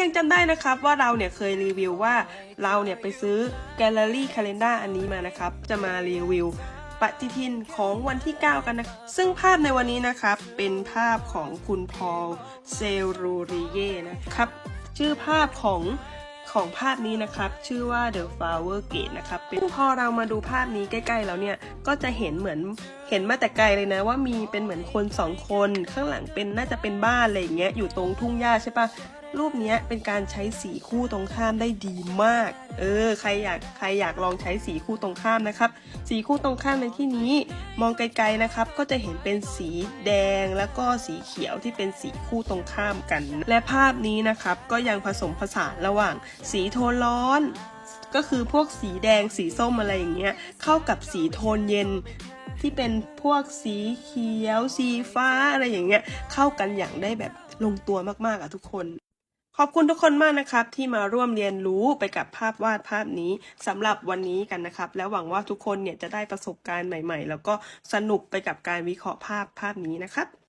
ยังจำได้นะครับว่าเราเนี่ยเคยรีวิวว่าเราเนี่ยไปซื้อแกลเลอรี่คาล endar อันนี้มานะครับ จะมารีวิวปฏิทินของวันที่ 9 กันนะ ซึ่งภาพในวันนี้นะครับเป็นภาพของคุณพอลเซรูริเย่นะครับ ชื่อภาพของของภาพนี้นะครับ ชื่อว่า The Flower Gate นะครับเป็นพอเรามาดูภาพนี้ใกล้ๆแล้วเนี่ย ก็จะเห็นเหมือนเห็นมาแต่ไกลเลยนะว่ามีเป็นเหมือนคนสองคน ข้างหลังเป็นน่าจะเป็นบ้านอะไรอย่างเงี้ยอยู่ตรงทุ่งหญ้าใช่ปะ รูปนี้เป็นการใช้สีคู่ตรงข้ามได้ดีมาก เออ ใครอยากใครอยากลองใช้สีคู่ตรงข้ามนะครับ สีคู่ตรงข้ามในที่นี้ มองไกลๆนะครับ ก็จะเห็นเป็นสีแดงแล้วก็สีเขียวที่เป็นสีคู่ตรงข้ามกัน และภาพนี้นะครับก็ยังผสมผสานระหว่าง สีโทนร้อน ก็คือพวกสีแดงสีส้มอะไรอย่างเงี้ยเข้ากับสีโทนเย็นที่เป็นพวกสีเขียว สีฟ้าอะไรอย่างเงี้ยเข้ากันอย่างได้แบบลงตัวมากๆอะทุกคน ขอบคุณทุกคนมากนะครับ ที่มาร่วมเรียนรู้ไปกับภาพวาดภาพนี้สำหรับวันนี้กันนะครับ แล้วหวังว่าทุกคนเนี่ยจะได้ประสบการณ์ใหม่ ๆ แล้วก็สนุกไปกับการวิเคราะห์ภาพภาพนี้นะครับ